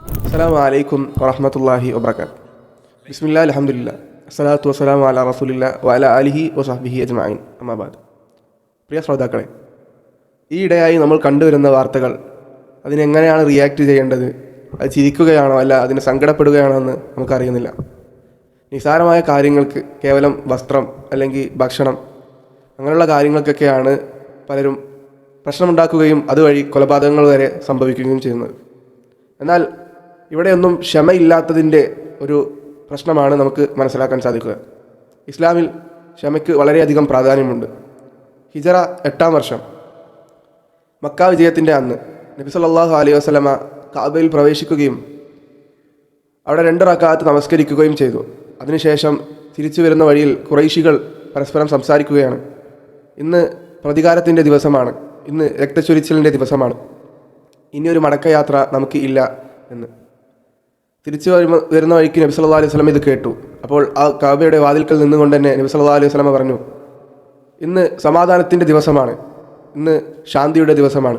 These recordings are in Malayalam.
അസ്സാം വലൈക്കും വറഹമത്തല്ലാഹി വബർക്കാത്ത് ബിസ്മില്ലാ അലഹമുല്ല അസ്സലാത്തു വസ്സലാം അല റസൂലില്ല വല അലിഹി വസാഹ്ബിഹി അജ്മായിൻ അമ്മാബാദ് പ്രിയ ശ്രോതാക്കളെ ഈ ഇടയായി നമ്മൾ കണ്ടുവരുന്ന വാർത്തകൾ അതിനെങ്ങനെയാണ് റിയാക്ട് ചെയ്യേണ്ടത്? അത് ചിരിക്കുകയാണോ അല്ല അതിന് സങ്കടപ്പെടുകയാണോ എന്ന് നമുക്കറിയുന്നില്ല. നിസാരമായ കാര്യങ്ങൾക്ക് കേവലം വസ്ത്രം അല്ലെങ്കിൽ ഭക്ഷണം അങ്ങനെയുള്ള കാര്യങ്ങൾക്കൊക്കെയാണ് പലരും പ്രശ്നമുണ്ടാക്കുകയും അതുവഴി കൊലപാതകങ്ങൾ വരെ സംഭവിക്കുകയും ചെയ്യുന്നത്. എന്നാൽ ഇവിടെയൊന്നും ക്ഷമയില്ലാത്തതിന്റെ ഒരു പ്രശ്നമാണ് നമുക്ക് മനസ്സിലാക്കാൻ സാധിക്കുക. ഇസ്ലാമിൽ ക്ഷമയ്ക്ക് വളരെയധികം പ്രാധാന്യമുണ്ട്. ഹിജറ എട്ടാം വർഷം. മക്ക വിജയത്തിന്റെ അന്ന്. നബി സല്ലല്ലാഹു അലൈഹി വസ്ലമ കാബയിൽ പ്രവേശിക്കുകയും അവിടെ രണ്ട് റക്കാത്ത് നമസ്കരിക്കുകയും ചെയ്തു. അതിനുശേഷം തിരിച്ചു വരുന്ന വഴിയിൽ കുറൈശികൾ പരസ്പരം സംസാരിക്കുകയാണ്. ഇന്ന് പ്രതികാരത്തിന്റെ ദിവസമാണ്. ഇന്ന് രക്തച്ചൊരിച്ചിലിന്റെ ദിവസമാണ്. ഇനിയൊരു മടക്കയാത്ര നമുക്ക് ഇല്ല എന്ന്. തിരിച്ചു വരുമ്പോൾ വരുന്ന വഴിക്ക് നബി സല്ലാ അലൈഹി വസല്ലം ഇത് കേട്ടു. അപ്പോൾ ആ കാബയുടെ വാതിൽക്കൽ നിന്നുകൊണ്ട് തന്നെ നബി സല്ലാ അലൈഹി വസല്ലം പറഞ്ഞു ഇന്ന് സമാധാനത്തിന്റെ ദിവസമാണ്. ഇന്ന് ശാന്തിയുടെ ദിവസമാണ്.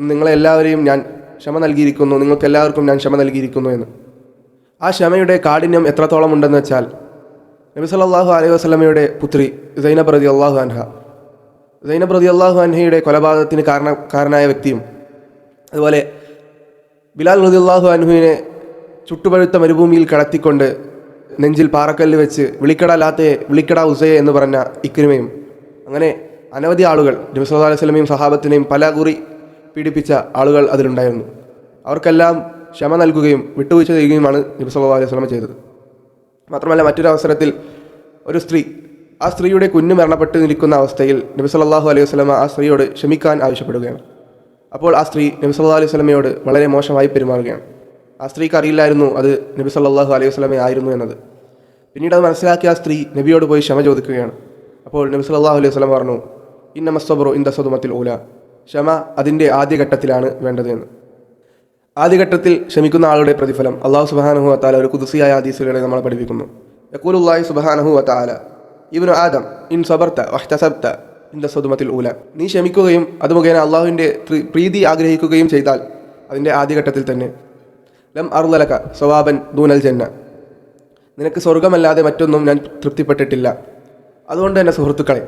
നിങ്ങളെല്ലാവരെയും ഞാൻ ക്ഷമ നൽകിയിരിക്കുന്നു. നിങ്ങൾക്ക് എല്ലാവർക്കും ഞാൻ ക്ഷമ നൽകിയിരിക്കുന്നു എന്ന്. ആ ക്ഷമയുടെ കാഠിന്യം എത്രത്തോളം ഉണ്ടെന്ന് വെച്ചാൽ നബി സല്ലാഹു അലൈഹി വസ്ലമയുടെ പുത്രി സൈനബ് റതി അള്ളാഹു അൻഹ സൈനബ് റതി അള്ളാഹു അൻഹയുടെ കൊലപാതകത്തിന് കാരണ കാരനായ വ്യക്തിയും അതുപോലെ ബിലാൽ റതി അള്ളാഹു അൻഹുവിനെ ചുട്ടുപഴുത്ത മരുഭൂമിയിൽ കടത്തിക്കൊണ്ട് നെഞ്ചിൽ പാറക്കല്ല് വെച്ച് വിളിക്കട ലാത്തയെ വിളിക്കട ഉസയെ എന്ന് പറഞ്ഞ ഇക്രിമയും അങ്ങനെ അനവധി ആളുകൾ നബി സല്ലല്ലാഹു അലൈഹി വസല്ലമയും സഹാബത്തിനെയും പല കുറി പീഡിപ്പിച്ച ആളുകൾ അതിലുണ്ടായിരുന്നു. അവർക്കെല്ലാം ക്ഷമ നൽകുകയും വിട്ടുവീഴ്ച ചെയ്യുകയുമാണ് നബി സല്ലല്ലാഹു അലൈഹി വസല്ലമ ചെയ്തത്. മാത്രമല്ല മറ്റൊരു അവസരത്തിൽ ഒരു സ്ത്രീ ആ സ്ത്രീയുടെ കുഞ്ഞു മരണപ്പെട്ട് നിൽക്കുന്ന അവസ്ഥയിൽ നബി സല്ലല്ലാഹു അലൈഹി വസല്ലമ ആ സ്ത്രീയോട് ക്ഷമിക്കാൻ ആവശ്യപ്പെടുകയാണ്. അപ്പോൾ ആ സ്ത്രീ നബി അലൈഹി സ്വലമയോട് വളരെ മോശമായി പെരുമാറുകയാണ്. ആ സ്ത്രീക്ക് അറിയില്ലായിരുന്നു അത് നബി സല്ലാഹു അലൈഹി വസ്ലമേ ആയിരുന്നു എന്നത്. പിന്നീട് അത് മനസ്സിലാക്കിയ ആ സ്ത്രീ നബിയോട് പോയി ക്ഷമ ചോദിക്കുകയാണ്. അപ്പോൾ നബി സല്ലാഹു അലൈഹി വസ്ലം പറഞ്ഞു ഇന്നമസ്തബറു ഇന്ദ സദുമത്തിൽ ഊല. ക്ഷമ അതിന്റെ ആദ്യഘട്ടത്തിലാണ് വേണ്ടത് എന്ന്. ആദ്യഘട്ടത്തിൽ ക്ഷമിക്കുന്ന ആളുടെ പ്രതിഫലം അള്ളാഹു സുബാനഹു വത്താല ഒരു കുതിസിയായ ആദീസുകളെ നമ്മളെ പഠിപ്പിക്കുന്നു. യക്കൂലുല്ലാഹി സുബാനഹു വത്താല ഇവനു ആദം ഇൻ സബർത്ത വഹ്തസബ്ത ഇൻ സദുമത്തിൽ ഊല. നീ ക്ഷമിക്കുകയും അത് മുഖേന അള്ളാഹുവിന്റെ പ്രീതി ആഗ്രഹിക്കുകയും ചെയ്താൽ അതിന്റെ ആദ്യഘട്ടത്തിൽ തന്നെ ലം അറുലലക സ്വവാബൻ ദൂനൽ ജന്ന. നിനക്ക് സ്വർഗമല്ലാതെ മറ്റൊന്നും ഞാൻ തൃപ്തിപ്പെട്ടിട്ടില്ല. അതുകൊണ്ട് തന്നെ സുഹൃത്തുക്കളെ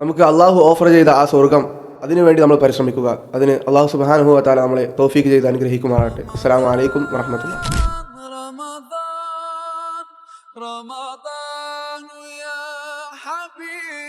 നമുക്ക് അള്ളാഹു ഓഫർ ചെയ്ത ആ സ്വർഗം അതിനുവേണ്ടി നമ്മൾ പരിശ്രമിക്കുക. അതിന് അള്ളാഹു സുബാനുഭവ താല നമ്മളെ തോഫീക്ക് ചെയ്ത് അനുഗ്രഹിക്കുമാറാട്ടെ അസ്സാം വലൈക്കും വറഹമത്തുള്ള رمضان يا حبيبي